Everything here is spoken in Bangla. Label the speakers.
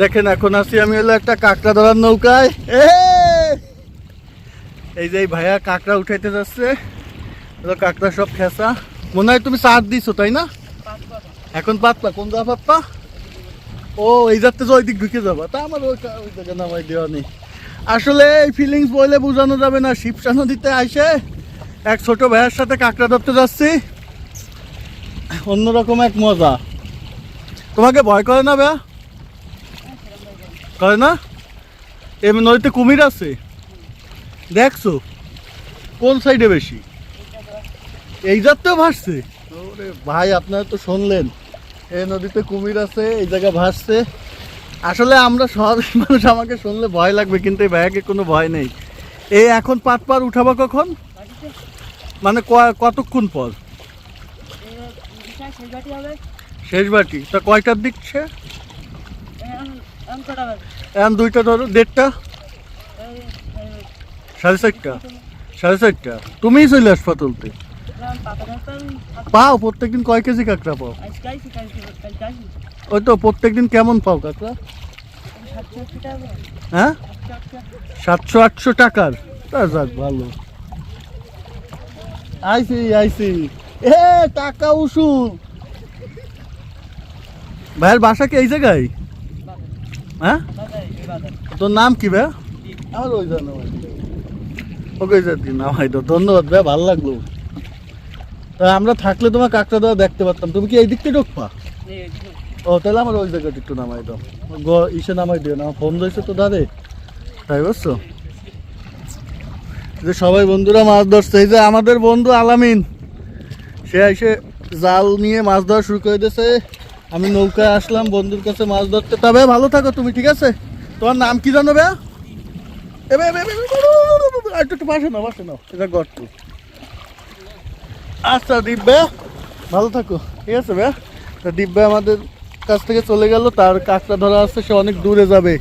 Speaker 1: দেখেন, এখন আছি আমি হলো একটা কাঁকড়া ধরার নৌকায়! এই! যে ভাইয়া কাঁকড়া উঠাইতে যাচ্ছে। কাঁকড়া সব খেসা। মনে হয় তুমি চার দিছো, তাই না? এখন পাতলা, কোন যা পাতলা? ও, এই যাতে যে ওই দিক ঢুকে যাবা। তা আমার ওই ওই জায়গা নামাই দেওয়া নেই আসলে এই ফিলিংস বলে বোঝানো যাবে না। শিবসা নদীতে আইসে এক ছোট ভাইয়ের সাথে কাঁকড়া ধরতে যাচ্ছি। অন্যরকম এক মজা। তোমাকে ভয় করে না ভাইয়া? করে না? এমনি নদীতে কুমির আছে? দেখছ? কোন সাইডে বেশি? এই যাত্রেও ভাসছে? ওরে ভাই আপনারা তো শুনলেন। এই নদীতে কুমির আছে এই জায়গা ভাসছে। আসলে আমরা শহরের মানুষ আমাকে শুনলে ভয় লাগবে কিন্তু এই ভাইয়াকে কোনো ভয় নেই। এই এখন পাট পার উঠাবো কখন? মানে ক- কতক্ষণ পর? শেষ বাটি তা কয়টার দিচ্ছে এখন দুইটা ধরো, দেড়টা? সাড়ে চারটা? সাড়ে চারটা? তুমিই চলে আসবা তুলতে? পাও, প্রত্যেকদিন কয় কেজি কাঁকড়া পাও? ওই তো, প্রত্যেকদিন কেমন পাও কাঁকড়া? হ্যাঁ? সাতশো আটশো টাকার? তা যাক, ভালো। আইসি আইসি এ, টাকা উসুল। ভাইয়ের বাসা কি এই জায়গায়? হ্যাঁ? তোর নাম কি আমার ওই জানো ওকে ধন্যবাদ ভাই ভালো লাগল। তা আমরা থাকলে তোমার কাকটা দেওয়া দেখতে পারতাম। তুমি কি এই দিক থেকে ঢুকবা ও তাহলে আমার ওই জায়গাটা একটু নামাই দাও। গ- ইসে নামাই দিও না ফোন রয়েছে তো দাদে। তাই বুঝছ? যে সবাই বন্ধুরা মাছ ধরছে এই যে আমাদের বন্ধু আলামিন। সে এসে জাল নিয়ে মাছ ধরা শুরু করে দিয়েছে। আমি নৌকায় আসলাম বন্ধুর কাছে মাছ ধরতে তবে ভালো থাকো তুমি ঠিক আছে তোমার নাম কি জানো বে একটু একটু পাশে নাও পাশে নাও এটা গর্ত আচ্ছা দিব্যা ভালো থাকো ঠিক আছে তা দিব্যা আমাদের কাছ থেকে চলে গেল তার কাকটা ধরা আসছে সে অনেক দূরে যাবে